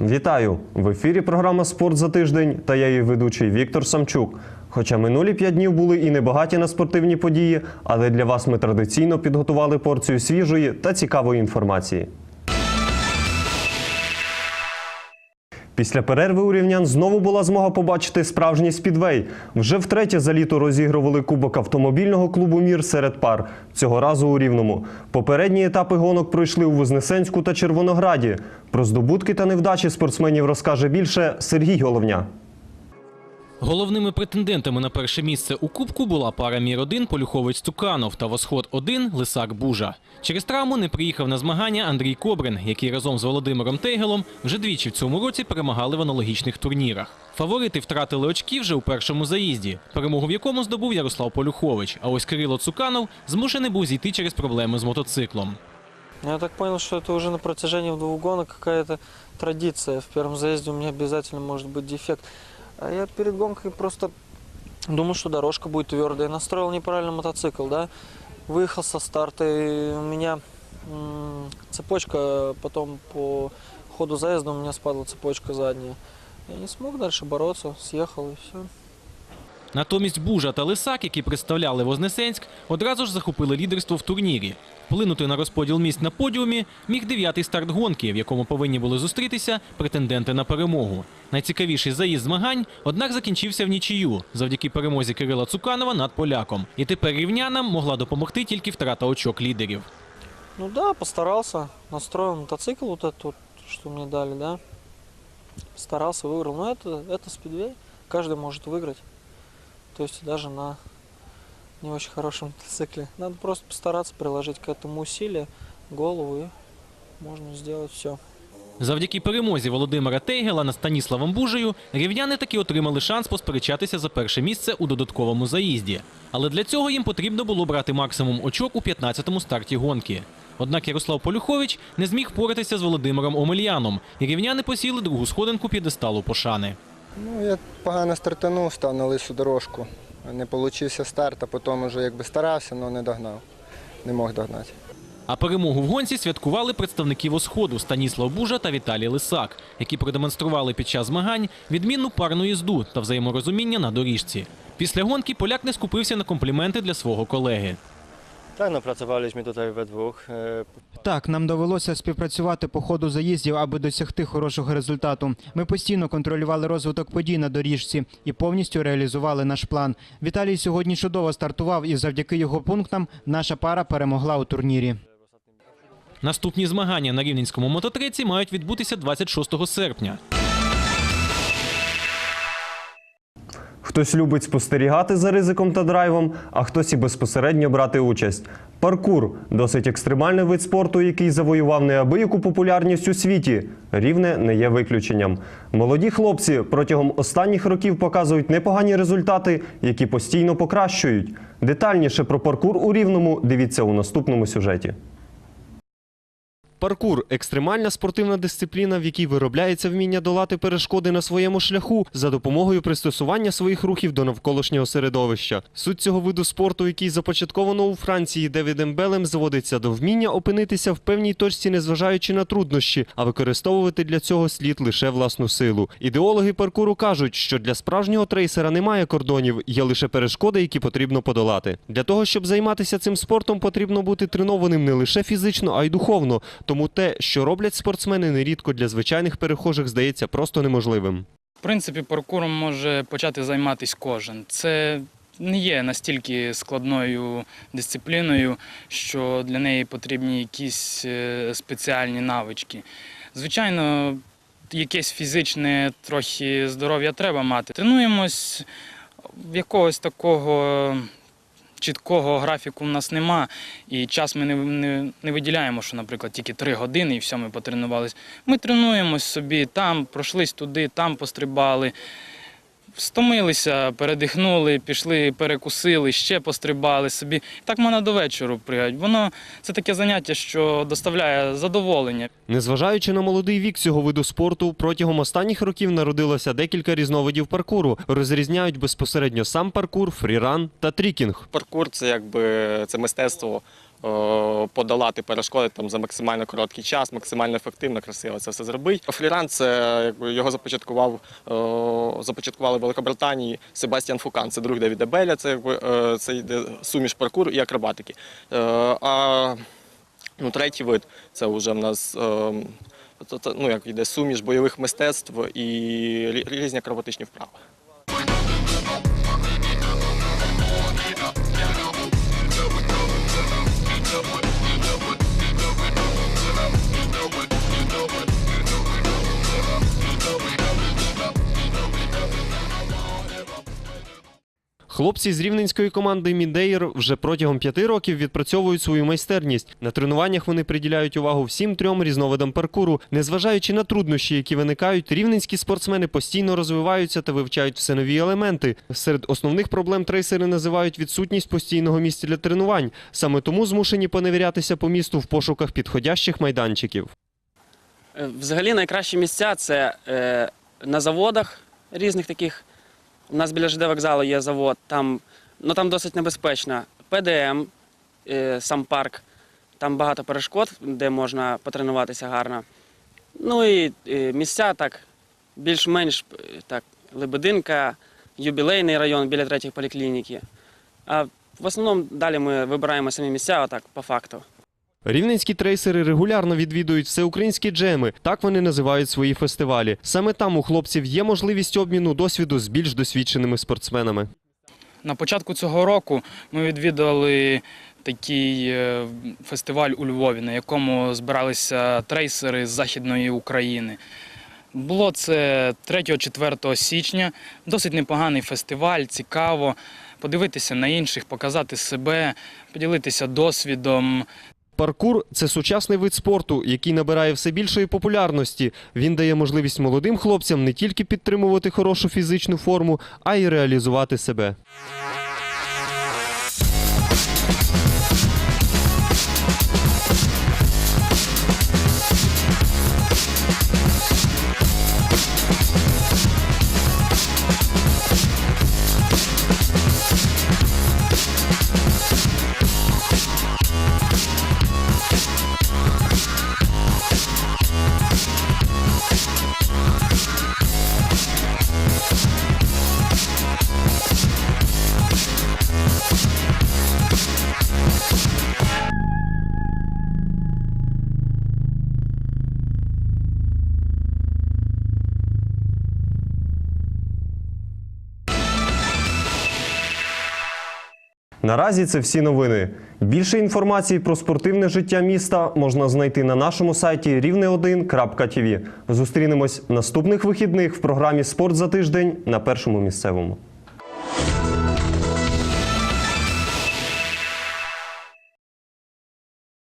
Вітаю! В ефірі програма Спорт за тиждень та я її ведучий Віктор Самчук. Хоча минулі п'ять днів були і небагаті на спортивні події, але для вас ми традиційно підготували порцію свіжої та цікавої інформації. Після перерви у рівнян знову була змога побачити справжній спідвей. Вже втретє за літо розігрували кубок автомобільного клубу Мір серед пар. Цього разу у Рівному. Попередні етапи гонок пройшли у Вознесенську та Червонограді. Про здобутки та невдачі спортсменів розкаже більше Сергій Головня. Головними претендентами на перше місце у кубку була пара Мір 1 Полюховець Цуканов та Восход 1 Лисак Бужа. Через травму не приїхав на змагання Андрій Кобрин, який разом з Володимиром Тейгелом вже двічі в цьому році перемагали в аналогічних турнірах. Фаворити втратили очки вже у першому заїзді, перемогу в якому здобув Ярослав Полюхович. А ось Кирило Цуканов змушений був зійти через проблеми з мотоциклом. Я так понял, что это уже на протяжении двух гонок какая-то. В первом заезде у меня обязательно может быть дефект. А я перед гонкой просто думал, что дорожка будет твердая. Настроил неправильно мотоцикл, да. Выехал со старта, и у меня цепочка, потом по ходу заезда у меня спадла цепочка задняя. Я не смог дальше бороться, съехал и все. Натомість Бужа та Лисак, які представляли Вознесенськ, одразу ж захопили лідерство в турнірі. Вплинути на розподіл місць на подіумі міг дев'ятий старт гонки, в якому повинні були зустрітися претенденти на перемогу. Найцікавіший заїзд змагань, однак закінчився в нічию завдяки перемозі Кирила Цуканова над поляком. І тепер рівнянам могла допомогти тільки втрата очок лідерів. Ну да, постарался, настроил мотоцикл вот этот вот, что мне дали, да. Старался, выиграл. Но это, это спидвей, каждый может выиграть. То есть даже на не очень хорошем мотоцикле. Надо просто постараться приложить к этому усилия, голову и можно сделать все. Завдяки перемозі Володимира Тейгела над Станіславом Бужею рівняни таки отримали шанс посперечатися за перше місце у додатковому заїзді. Але для цього їм потрібно було брати максимум очок у 15-му старті гонки. Однак Ярослав Полюхович не зміг впоратися з Володимиром Омельяном, і рівняни посіли другу сходинку п'єдесталу пошани. Ну, я погано стартанув, став на лису дорожку. Не получився старт, а потім вже якби старався, але не догнав. Не мог догнати. А перемогу в гонці святкували представники Восходу Станіслав Бужа та Віталій Лисак, які продемонстрували під час змагань відмінну парну їзду та взаєморозуміння на доріжці. Після гонки поляк не скупився на компліменти для свого колеги. Tak, no pracowaliśmy tutaj we dwóch. Так, нам довелося співпрацювати по ходу заїздів, аби досягти хорошого результату. Ми постійно контролювали розвиток подій на доріжці і повністю реалізували наш план. Віталій сьогодні чудово стартував, і завдяки його пунктам наша пара перемогла у турнірі. Наступні змагання на рівненському мототреці мають відбутися 26 серпня. Хтось любить спостерігати за ризиком та драйвом, а хтось і безпосередньо брати участь. Паркур досить екстремальний вид спорту, який завоював неабияку популярність у світі. Рівне не є виключенням. Молоді хлопці протягом останніх років показують непогані результати, які постійно покращують. Детальніше про паркур у рівному дивіться у наступному сюжеті. Паркур екстремальна спортивна дисципліна, в якій виробляється вміння долати перешкоди на своєму шляху за допомогою пристосування своїх рухів до навколишнього середовища. Суть цього виду спорту, який започатковано у Франції Девідем Белем, зводиться до вміння опинитися в певній точці, незважаючи на труднощі, а використовувати для цього слід лише власну силу. Ідеологи паркуру кажуть, що для справжнього трейсера немає кордонів, є лише перешкоди, які потрібно подолати. Для того, щоб займатися цим спортом, потрібно бути тренованим не лише фізично, а й духовно. Тому те, що роблять спортсмени нерідко для звичайних перехожих, здається просто неможливим. В принципі, паркуром може почати займатися кожен. Це не є настільки складною дисципліною, що для неї потрібні якісь е, спеціальні навички. Звичайно, якесь фізичне трохи здоров'я треба мати. Тренуємось в якогось такого. Чіткого графіку в нас нема, і час ми не, не, не виділяємо, що, наприклад, тільки три години і все, ми потренувалися. Ми тренуємось собі, там пройшлись туди, там пострибали, стомилися, передихнули, пішли, перекусили, ще пострибали собі. Так можна до вечора пригати. Воно це таке заняття, що доставляє задоволення. Незважаючи на молодий вік цього виду спорту, протягом останніх років народилося декілька різновидів паркуру. Розрізняють безпосередньо сам паркур, фріран та трікінг. Паркур це якби це мистецтво подолати перешкоди там за максимально короткий час, максимально ефективно, красиво це все зробити. Фріран це його започаткував, е, започаткували в Великобританії Себастьян Фукан. Це друг Девіда Беля, це е, це йде суміш паркуру і акробатики. Е, а ну, третій вид це вже в нас. е, Ну, як йде суміш бойових мистецтв і різні акробатичні вправи. Хлопці з рівненської команди Мідеєр вже протягом п'яти років відпрацьовують свою майстерність. На тренуваннях вони приділяють увагу всім трьом різновидам паркуру. Незважаючи на труднощі, які виникають, рівненські спортсмени постійно розвиваються та вивчають все нові елементи. Серед основних проблем трейсери називають відсутність постійного місця для тренувань. Саме тому змушені поневірятися по місту в пошуках підходящих майданчиків. Е, Взагалі найкращі місця це е, на заводах різних таких. У нас біля ЖД вокзалу є завод, там, ну, там досить небезпечно. ПДМ, е, сам парк, там багато перешкод, де можна потренуватися гарно. Ну і е, місця так, більш-менш е, так, Лебединка, юбілейний район біля третьої поліклініки. А в основному далі ми вибираємо самі місця, отак, по факту. Рівненські трейсери регулярно відвідують всеукраїнські джеми. Так вони називають свої фестивалі. Саме там у хлопців є можливість обміну досвіду з більш досвідченими спортсменами. На початку цього року ми відвідали такий е, фестиваль у Львові, на якому збиралися трейсери з Західної України. Було це 3-4 січня. Досить непоганий фестиваль, цікаво подивитися на інших, показати себе, поділитися досвідом. Паркур це сучасний вид спорту, який набирає все більшої популярності. Він дає можливість молодим хлопцям не тільки підтримувати хорошу фізичну форму, а й реалізувати себе. Наразі це всі новини. Більше інформації про спортивне життя міста можна знайти на нашому сайті rivne1.tv. Зустрінемось наступних вихідних в програмі Спорт за тиждень на першому місцевому.